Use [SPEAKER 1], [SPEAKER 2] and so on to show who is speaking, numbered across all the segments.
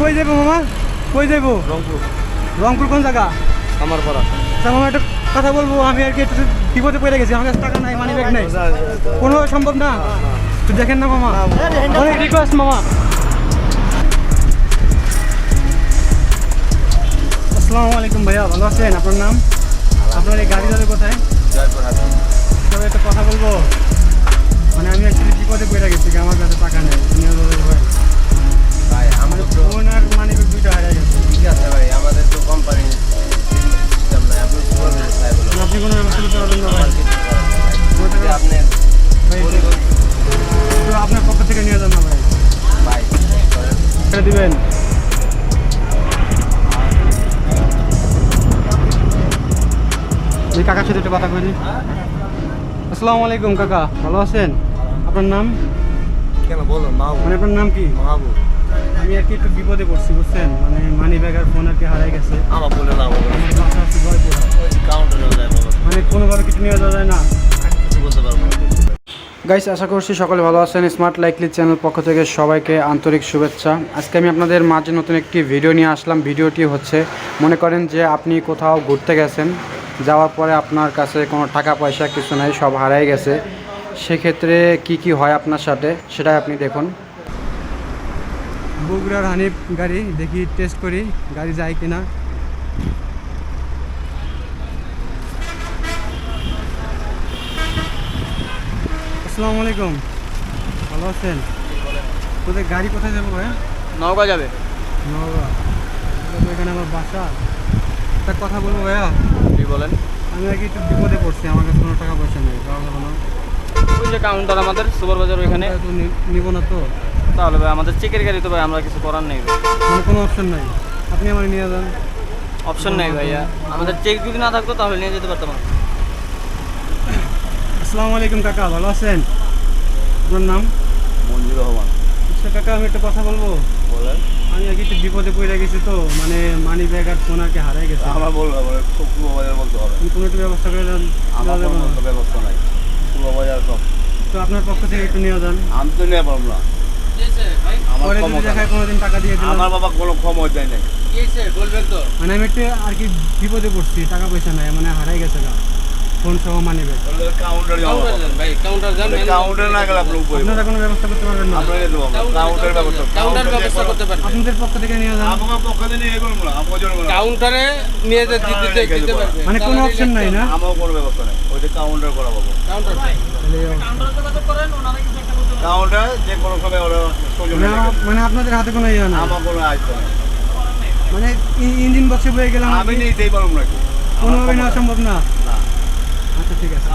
[SPEAKER 1] কই যাব মামা? কই যাব
[SPEAKER 2] রংপুর।
[SPEAKER 1] রংপুর কোন জায়গা?
[SPEAKER 2] আমার পাড়া।
[SPEAKER 1] মামা একটা কথা বলব আমি আর কি একটু বিপদে পড়ে গেছি আমার কাছে টাকা নাই মানি ব্যাগ নাই। কোনো সম্ভব না? একটু দেখেন না মামা। অনেক রিকোয়েস্ট মামা। আসসালামু আলাইকুম ভাইয়া ভালো আছেন? আপনার নাম? আপনার এই গাড়ি ধরে কোথায়? তবে একটা কথা বলব। মানে আমি অ্যাকচুয়ালি বিপদে পড়ে কথা করি আসসালামু আলাইকুম কাকা। ভালো আছেন? আপনার নাম?
[SPEAKER 2] কেন বলুন মাহবুব।
[SPEAKER 1] মানে আপনার নাম কি?
[SPEAKER 2] মাহবুব।
[SPEAKER 1] আমি আর কি একটু বিপদে পড়ছি বুঝছেন? মানে মানি ব্যাগ আর ফোন আর কি হারাই গেছে।
[SPEAKER 2] আমার বলে না।
[SPEAKER 1] মানে কোনোভাবে কিছু নিয়ে যাওয়া যায় না।
[SPEAKER 2] বলতে পারব না।
[SPEAKER 1] গাইস আশা করছি সকলে ভালো আছেন। স্মার্ট লাইকলি চ্যানেল পক্ষ থেকে সবাইকে আন্তরিক শুভেচ্ছা। আজকে আমি আপনাদের মাঝে নতুন একটি ভিডিও নিয়ে আসলাম। ভিডিওটি হচ্ছে মনে করেন যে আপনি কোথাও ঘুরতে গেছেন যাওয়ার পরে আপনার কাছে কোনো টাকা পয়সা কিছু নাই সব হারাই গেছে। সেক্ষেত্রে কি কি হয় আপনার সাথে সেটাই আপনি দেখুন। বগুড়ার হানিফ গাড়ি দেখি টেস্ট করি গাড়ি যায় কিনা। আসসালামু আলাইকুম। ভালো আছেন? তোদের গাড়ি কোথায় যাব ভাই
[SPEAKER 2] নওগাঁ যাবে।
[SPEAKER 1] নওগাঁ। এখানে আমার বাসা। একটা কথা বলব ভাইয়া?
[SPEAKER 2] কি বলেন?
[SPEAKER 1] আমি আর কি একটু বিপদে পড়ছি আমার কাছে কোনো টাকা পয়সা নেই
[SPEAKER 3] ওই যে কাউন্টার আমাদের সুপার বাজার ওইখানে।
[SPEAKER 1] তো না তো।
[SPEAKER 3] তাহলে ভাই আমাদের চেকের গাড়ি তো ভাই আমরা কিছু করার নেই ভাই।
[SPEAKER 1] মানে কোনো অপশন নাই। আপনি আমার নিয়ে যান।
[SPEAKER 3] অপশন নেই ভাইয়া। আমাদের চেক যদি না থাকতো তাহলে নিয়ে যেতে পারতাম।
[SPEAKER 1] আসসালামু আলাইকুম কাকা ভালো আছেন? আপনার নাম?
[SPEAKER 2] মঞ্জুর রহমান।
[SPEAKER 1] আচ্ছা কাকা আমি একটা কথা বলব।
[SPEAKER 2] বলেন।
[SPEAKER 1] আমি আর কি একটু বিপদে পড়ে গেছি তো মানে মানি ব্যাগ আর ফোন আর কি হারাই গেছে।
[SPEAKER 2] আমার বলব আমার শুক্র বাজার বলতে হবে।
[SPEAKER 1] আমি কোনো একটু ব্যবস্থা করে দেন
[SPEAKER 2] আমার কোনো ব্যবস্থা নাই। শুক্র বাজার সব।
[SPEAKER 1] তো আপনার পক্ষ থেকে একটু নিয়ে যান।
[SPEAKER 2] আমি তো নিয়ে পারব না। আমার
[SPEAKER 1] কোনোদিন টাকা দিয়ে দিলাম।
[SPEAKER 2] আমার বাবা কোনো ক্ষমতা দেয় নাই।
[SPEAKER 1] মানে আমি একটু আর কি বিপদে পড়ছি টাকা পয়সা নাই মানে হারাই গেছে গা। ফোন সহ মানি ব্যাগ।
[SPEAKER 2] কাউন্টার কাউন্টার না গেলে আপনার উপরে
[SPEAKER 1] আপনারা কোনো ব্যবস্থা করতে পারবেন না।
[SPEAKER 2] আমরা। যেতে কাউন্টার ব্যবস্থা
[SPEAKER 3] কাউন্টার ব্যবস্থা করতে পারবে
[SPEAKER 1] আপনাদের পক্ষ থেকে নিয়ে যান।
[SPEAKER 2] আমার পক্ষ থেকে এ করব না আমার জন্য
[SPEAKER 3] কাউন্টারে নিয়ে যেতে দিতে দিতে পারবে
[SPEAKER 1] মানে কোনো অপশন নাই না?
[SPEAKER 2] আমার কোনো ব্যবস্থা নেই। ওইটা কাউন্টার করা পাবো
[SPEAKER 3] কাউন্টার
[SPEAKER 1] তাহলে এই অবস্থা।
[SPEAKER 2] কাউন্টার যে কোনো সময় ওরা
[SPEAKER 1] মানে মানে আপনাদের হাতে কোনো ইয়ে না
[SPEAKER 2] আমার কোনো আসতে
[SPEAKER 1] মানে ইঞ্জিন বক্সে বয়ে গেলাম
[SPEAKER 2] আমি নিতেই পারব নাকি?
[SPEAKER 1] কোনোভাবে নেওয়া সম্ভব না
[SPEAKER 2] না।
[SPEAKER 1] আচ্ছা ঠিক আছে।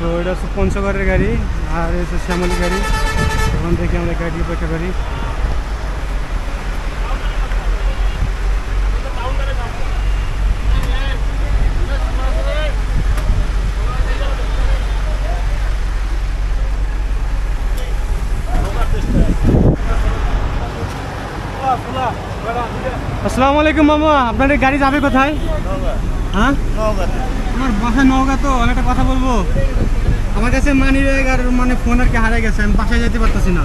[SPEAKER 1] তো এটা হচ্ছে পঞ্চগড়ের গাড়ি আর হচ্ছে শ্যামলী গাড়ি। ওখান থেকে আমরা গাড়ি অপেক্ষা করি। আসসালামু আলাইকুম মামা আপনার গাড়ি যাবে কোথায়? হ্যাঁ? আমার বাসা নওগাঁ তো আমি একটা কথা বলব। আমার কাছে মানি ব্যাগ আর মানে ফোন আর কি হারিয়ে গেছে আমি বাসায় যেতে পারতেছি না।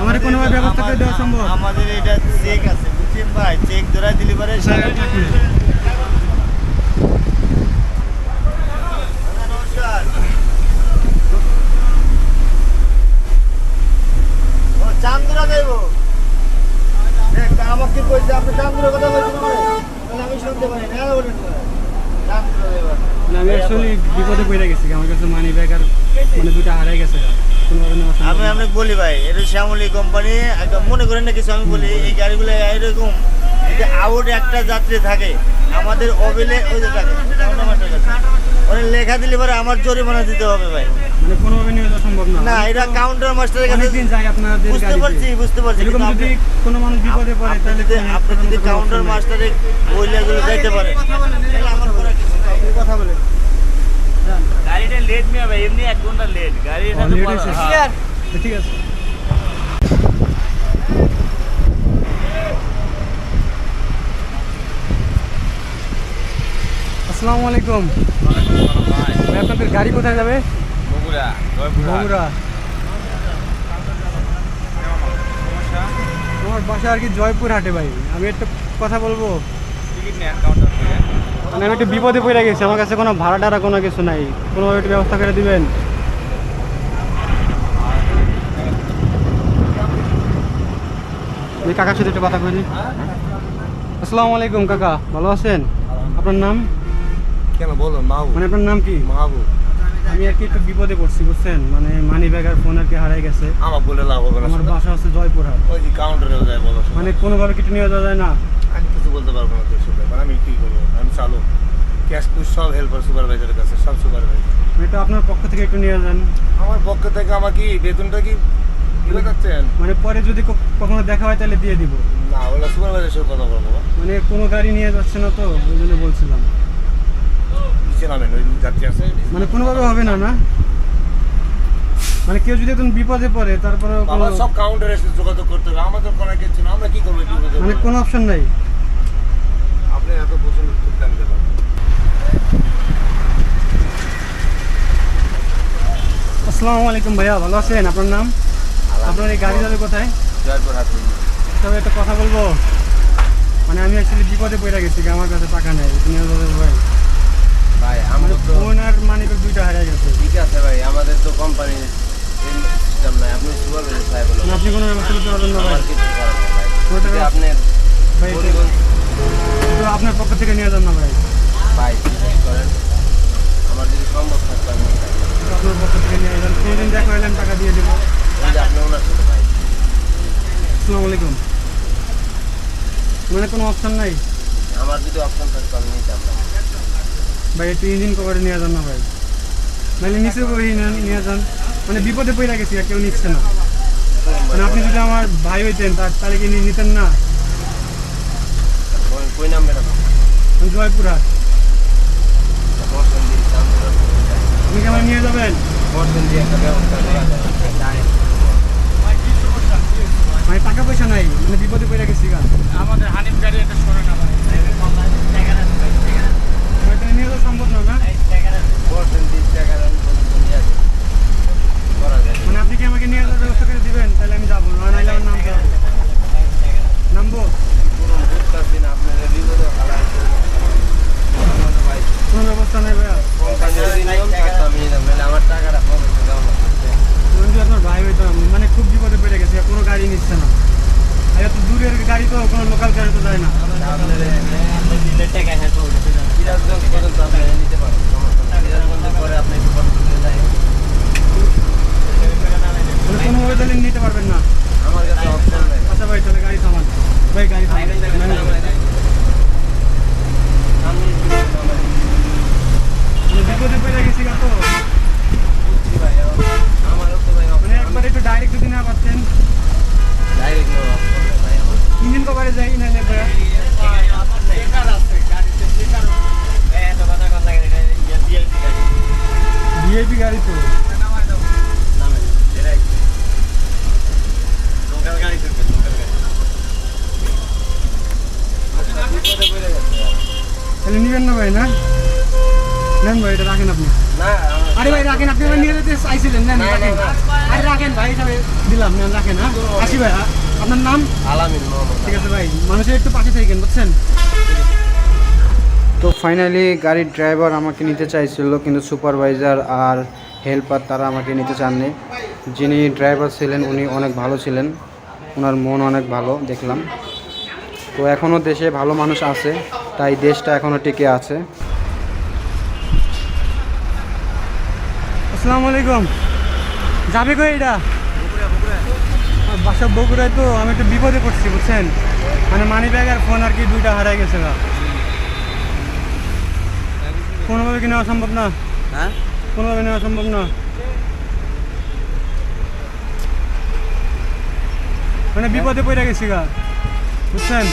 [SPEAKER 1] আমার কোনোভাবে ব্যবস্থা করে দেওয়া সম্ভব?
[SPEAKER 4] আমাদের এটা চেক আছে বুঝছেন ভাই? চেক ধরা দিলে পরে। নমস্কার। ও চান্দুরা আমাকে কইছে আপনি চান্দুরা কথা বলছেন তাহলে আমি শুনতে পারি না বলেন
[SPEAKER 1] না, আমি অ্যাকচুয়ালি বিপদে পড়ে গেছি আমার কাছে মানি ব্যাগ আর মানে দুটা হারিয়ে গেছে। কোনোভাবে
[SPEAKER 4] আমি আপনাকে বলি ভাই এটা শ্যামলী কোম্পানি একটা মনে করেন না কিছু আমি বলি এই গাড়িগুলো এরকম আউট একটা যাত্রী থাকে আমাদের অবিলে ওই যে থাকে ওরা লেখা দিলে পরে আমার জরিমানা দিতে হবে ভাই।
[SPEAKER 1] মানে কোনোভাবে নিয়ে যাওয়া সম্ভব না।
[SPEAKER 4] না এটা কাউন্টার মাস্টারের কাছে
[SPEAKER 1] আপনাদের
[SPEAKER 4] বুঝতে পারছি বুঝতে পারছি
[SPEAKER 1] এরকম
[SPEAKER 4] কিন্তু
[SPEAKER 1] যদি কোনো মানুষ বিপদে পড়ে তাহলে
[SPEAKER 4] যদি আপনি যদি কাউন্টার। মাস্টারে যাইতে পারে তাহলে আমার করার কিছু
[SPEAKER 1] কথা বলেন।
[SPEAKER 3] গাড়িটা লেট নিয়ে হবে এমনি এক ঘণ্টা লেট গাড়ি
[SPEAKER 1] হয়েছে? ঠিক আছে। আসসালামু আলাইকুম। আপনাদের গাড়ি কোথায় যাবে? বগুড়া আমার বাসা আর কি জয়পুর হাটে ভাই। আমি একটা কথা বলব? মানে আমি একটু বিপদে পড়ে গেছি। আমার কাছে কোনো ভাড়া টাড়া কোনো কিছু নাই। কোনোভাবে একটু ব্যবস্থা করে দিবেন? আমি কাকার সাথে একটু কথা করি আসসালামু আলাইকুম কাকা। ভালো আছেন? আপনার নাম?
[SPEAKER 2] কেন বলুন মাহবুব।
[SPEAKER 1] মানে আপনার নাম কি?
[SPEAKER 2] মাহবুব।
[SPEAKER 1] আমি আর কি একটু বিপদে পড়ছি বুঝছেন? মানে মানি ব্যাগ আর ফোন আর কি হারাই গেছে।
[SPEAKER 2] আমার বলে লাভ হবে না
[SPEAKER 1] আমার বাসা হচ্ছে জয়পুরহাট।
[SPEAKER 2] ওই যে কাউন্টারেও যায় বলো।
[SPEAKER 1] মানে কোনোভাবে কিছু নিয়ে যাওয়া যায় না।
[SPEAKER 2] আমি কিছু বলতে পারব না তোর সাথে। আমি কি করব? আমি চালু। ক্যাশ কুশ সব হেল্পার সুপারভাইজারের কাছে সব সুপারভাইজার
[SPEAKER 1] এটা আপনার পক্ষ থেকে একটু নিয়ে যান।
[SPEAKER 2] আমার পক্ষ থেকে আমার কি বেতনটা কি দিতে চাচ্ছেন
[SPEAKER 1] মানে পরে যদি কখনো দেখা হয় তাহলে দিয়ে দিব।
[SPEAKER 2] না ওগুলো সুপারভাইজারের সাথে কথা বলব।
[SPEAKER 1] মানে কোনো গাড়ি নিয়ে যাচ্ছে না তো ওই জন্য বলছিলাম।
[SPEAKER 2] নিচে নামেন ওই যাত্রী আছে।
[SPEAKER 1] মানে কোনোভাবে হবে না না? মানে কেউ যদি একদম বিপদে পড়ে তারপরে
[SPEAKER 2] বাবা সব কাউন্টারে এসে যোগাযোগ করতে হবে। আমাদের কোনো কিছু না আমরা কি করব
[SPEAKER 1] মানে কোনো অপশন নাই।
[SPEAKER 2] আপনি এত প্রশ্ন উত্তর দেন
[SPEAKER 1] আসসালামু আলাইকুম ভাইয়া ভালো আছেন? আপনার নাম? আপনার এই গাড়ি যাবে কোথায়?
[SPEAKER 2] জয়পুর
[SPEAKER 1] তবে একটা কথা বলব। মানে আমি অ্যাকচুয়ালি বিপদে পড়ে গেছি আমার কাছে টাকা নেই। তুমি ভাই
[SPEAKER 2] ভাই আমাদের তো
[SPEAKER 1] ফোন আর মানি দুইটা হারিয়ে গেছে।
[SPEAKER 2] ঠিক আছে ভাই আমাদের তো কোম্পানির সিস্টেম নাই। আপনি সুপারভাইজার সাহেব হলো
[SPEAKER 1] মানে আপনি কোনো ব্যবস্থা করতে পারবেন না ভাই।
[SPEAKER 2] কিছু করার ভাই।
[SPEAKER 1] ওটা
[SPEAKER 2] আপনি
[SPEAKER 1] ভাই একটু আপনার পক্ষ থেকে নিয়ে যান না ভাই।
[SPEAKER 2] ভাই বিশ্বাস করেন। আমার যদি সম্ভব থাকতো আমি।
[SPEAKER 1] আপনার পক্ষ থেকে নিয়ে যান। কোনোদিন দেখা হলে আমি টাকা দিয়ে দেবো।
[SPEAKER 2] আপনি ওনার সাথে ভাই।
[SPEAKER 1] আসসালামু আলাইকুম। মানে কোনো অপশন নাই?
[SPEAKER 2] আমার যদি অপশন থাকতো আমি নিতাম ভাই।
[SPEAKER 1] ভাই একটু ইঞ্জিন কভারে নিয়ে যান না ভাই। নাহলে নিচে নিয়ে- নিয়ে যান। মানে বিপদে পড়ে গেছি আর কেউ নিচ্ছে না। মানে আপনি যদি আমার ভাই হইতেন তার তাহলে কি নিতেন না।
[SPEAKER 2] চান্দুরা
[SPEAKER 1] আপনি কি আমার নিয়ে যাবেন? মানে টাকা পয়সা নাই। মানে বিপদে পড়ে গেছি
[SPEAKER 3] আমাদের হানিফ গাড়ি একটা সরে না
[SPEAKER 1] যাওয়া সম্ভব না? না মানে আপনি কি আমাকে নিয়ে যাওয়ার ব্যবস্থা করে দিবেন? তাহলে আমি যাব নাহলে আমার নামতে হবে নামবো
[SPEAKER 2] কোনো বুঝতেছি না আপনাদের বিপদে ভালো আছে ভাই
[SPEAKER 1] কোনো ব্যবস্থা নেই ভাইয়া
[SPEAKER 2] কোম্পানির যদি নিয়ম থাকতো আমি নিতাম নাহলে আমার টাকাটা কম হচ্ছে দেওয়া লাগছে
[SPEAKER 1] আমি যদি আপনার ভাই হইতাম মানে খুব বিপদে পড়ে গেছে কোনো গাড়ি নিচ্ছে না আর এত দূরের গাড়ি তো কোনো লোকাল গাড়ি তো যায় না
[SPEAKER 2] সিরাজগঞ্জ পর্যন্ত আপনি নিতে পারেন সমস্যা নেই। সিরাজগঞ্জের পরে আপনি একটু কষ্ট করে যায়
[SPEAKER 1] মানে কোনোভাবে নিতে পারবেন না।
[SPEAKER 2] আমার কাছে অপশন নেই।
[SPEAKER 1] আচ্ছা ভাই তাহলে গাড়ি থামান। ভাই গাড়ি বিপদে গেছি তো। মানে একবার একটু ডাইরেক্ট যদি না পাচ্ছেন
[SPEAKER 2] ডাইরেক্ট নো অপশন নেই ভাই আমার।
[SPEAKER 1] ইঞ্জিন কভারে যাই না ভাইয়া ভিআইপি গাড়ি তো। তাহলে নিবেন না ভাই না? নেন ভাই এটা রাখেন আপনি। আরে ভাই রাখেন আপনি নিয়ে যেতে চাইছিলেন নেন রাখেন। আরে রাখেন ভাই হিসাবে দিলাম নেন রাখেন হ্যাঁ? আসি ভাই? আপনার নাম?
[SPEAKER 2] আলামিন
[SPEAKER 1] ঠিক আছে ভাই মানুষের একটু পাশে থাকেন বুঝছেন? তো ফাইনালি গাড়ির ড্রাইভার আমাকে নিতে চাইছিল কিন্তু সুপারভাইজার আর হেল্পার তারা আমাকে নিতে চাননি। যিনি ড্রাইভার ছিলেন উনি অনেক ভালো ছিলেন। ওনার মন অনেক ভালো দেখলাম। তো এখনও দেশে ভালো মানুষ আছে। তাই দেশটা এখনও টিকে আছে। আসসালামু আলাইকুম। যাবে কই এটা? বাসা বগুড়ায় তো আমি একটু বিপদে পড়ছি বুঝছেন? মানে মানি ব্যাগ আর ফোন আর কি দুইটা হারাই গেছে গা। কোনোভাবে কি নেওয়া সম্ভব না?
[SPEAKER 3] হ্যাঁ?
[SPEAKER 1] কোনোভাবে নেওয়া সম্ভব না? মানে বিপদে পড়ে গেছি গা বুঝছেন?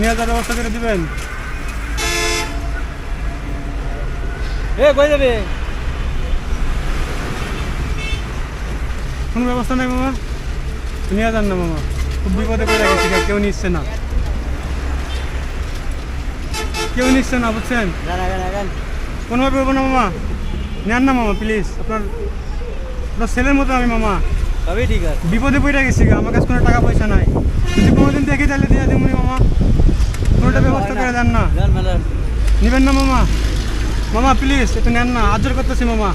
[SPEAKER 1] নিয়ে যাওয়ার ব্যবস্থা করে দিবেন।
[SPEAKER 3] এ কই যাবে?
[SPEAKER 1] কোনো ব্যবস্থা নাই মামা? নিয়ে যান না মামা। খুব বিপদে পড়ে গেছি কেউ নিচ্ছে না। কেউ নিচ্ছে না বুঝছেন? কোনোভাবে হব না মামা? নেন না মামা প্লিজ। আপনার আপনার ছেলের মতো আমি মামা।
[SPEAKER 3] ঠিক আছে।
[SPEAKER 1] বিপদে পড়ে গেছি আমার কাছে কোনো টাকা পয়সা নাই। নেবেন না মামা। মামা প্লিজ একটু নেন না। আজর করতেছি মামা।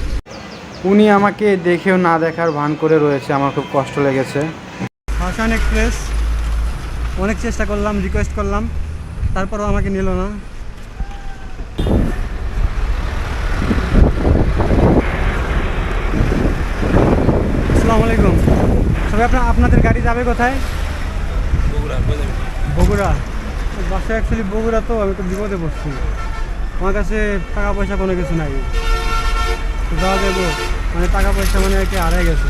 [SPEAKER 1] উনি আমাকে দেখেও না দেখার ভান করে রয়েছে আমার খুব কষ্ট লেগেছে। হাসান এক্সপ্রেস অনেক চেষ্টা করলাম রিকোয়েস্ট করলাম তারপরও আমাকে নিল না। আসসালামু আলাইকুম। সবাই আপনার আপনাদের গাড়ি যাবে কোথায়? বগুড়া। বগুড়া। বাসা অ্যাকচুয়ালি বগুড়া তো আমি তো বিপদে পড়ছি। আমার কাছে টাকা পয়সা কোনো কিছু নাই। যাওয়া যাব মানে টাকা পয়সা মানে আর কি হারাই গেছে।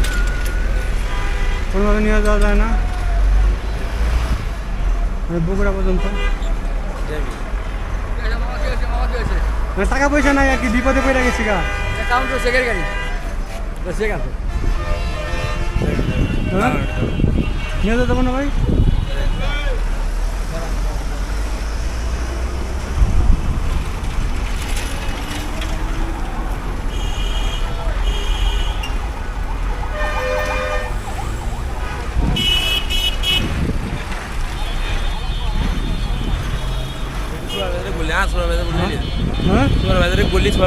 [SPEAKER 1] কোনোভাবে নিয়ে যাওয়া যায় না। মানে বগুড়া পর্যন্ত। মানে টাকা পয়সা নাই আর কি বিপদে পড়ে গেছি গা। হ্যাঁ? নিয়ে যেতে পারব না ভাই।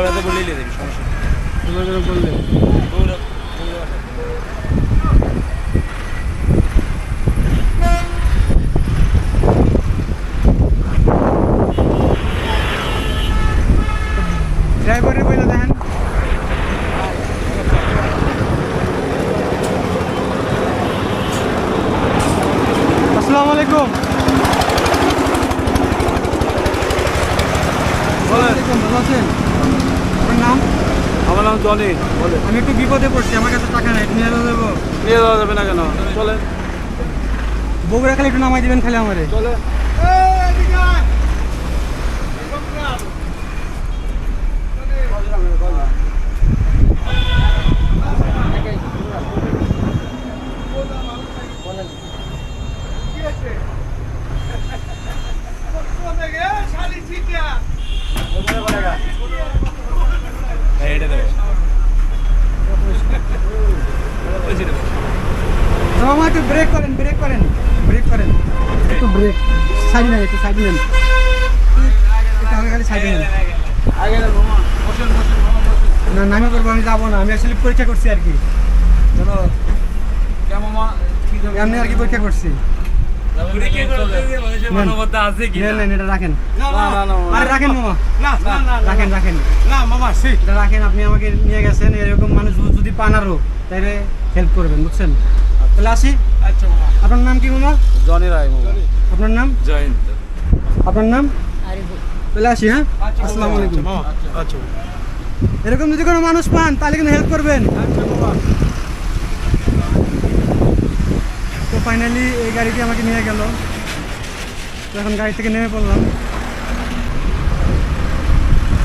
[SPEAKER 3] वैसे बोली
[SPEAKER 1] আমি একটু বিপদে পড়ছি আমার কাছে টাকা নাই নিয়ে দেবো
[SPEAKER 3] নিয়ে যাওয়া যাবে না কেন? চলে।
[SPEAKER 1] বগুড়া খালি একটু নামাই দিবেন খালি আমারে।
[SPEAKER 3] চলে। এটা দেবে।
[SPEAKER 1] তো মামা একটু ব্রেক করেন ব্রেক করেন ব্রেক করেন। একটু ব্রেক সাইড নেন একটু সাইড নেন। সাইড নেন। না নামে করব আমি যাব না আমি আসলে পরীক্ষা করছি আর কি।
[SPEAKER 3] চলো
[SPEAKER 1] এমনি আর কি পরীক্ষা করছি। রাখেন। আপনি আমাকে নিয়ে গেছেন এরকম মানুষ যদি- যদি পান আরও তাহলে হেল্প করবেন বুঝছেন? তাহলে আসি।
[SPEAKER 3] আচ্ছা
[SPEAKER 1] আপনার নাম কি মামা?
[SPEAKER 3] জনি রায় মামা।
[SPEAKER 1] আপনার নাম?
[SPEAKER 3] জয়ন্ত।
[SPEAKER 1] আপনার নাম? তাহলে আসি হ্যাঁ? আসসালামু আলাইকুম।
[SPEAKER 3] আচ্ছা
[SPEAKER 1] এরকম যদি কোনো মানুষ পান তাহলে কিন্তু হেল্প করবেন। তো ফাইনালি এই গাড়িটি আমাকে নিয়ে গেল। তো এখন গাড়ি থেকে নেমে পড়লাম।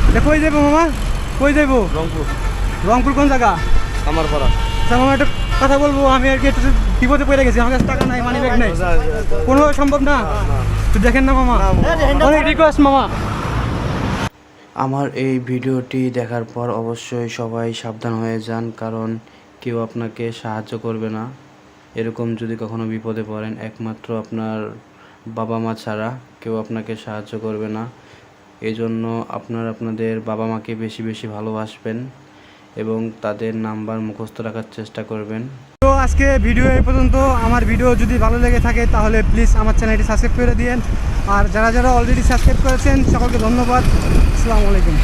[SPEAKER 1] এটা কই যাব মামা? কই যাব
[SPEAKER 3] রংপুর।
[SPEAKER 1] রংপুর কোন জায়গা?
[SPEAKER 3] আমার পাড়া
[SPEAKER 1] আচ্ছা মামা একটা কথা বলব, আমি আর কি একটু বিপদে পড়ে গেছি, আমার কাছে টাকা নাই মানি ব্যাগ নাই। কোনোভাবে সম্ভব না। তো দেখেন না, মামা। অনেক রিকোয়েস্ট মামা। আমার এই ভিডিওটি দেখার পর অবশ্যই সবাই সাবধান হয়ে যান, কারণ কেউ আপনাকে সাহায্য করবে না। এরকম যদি কখনো বিপদে পড়েন, একমাত্র আপনার বাবা মা ছাড়া কেউ আপনাকে সাহায্য করবে না। এজন্য আপনার আপনাদের বাবা মাকে বেশি বেশি ভালোবাসবেন। এবং তাদের নাম্বার মুখস্থ রাখার চেষ্টা করবেন। তো আজকে ভিডিও এই পর্যন্ত। আমার ভিডিও যদি ভালো লেগে থাকে, তাহলে প্লিজ আমার চ্যানেলটি সাবস্ক্রাইব করে দিন আর যারা যারা অলরেডি সাবস্ক্রাইব করেছেন, সকলকে ধন্যবাদ। আসসালামু আলাইকুম।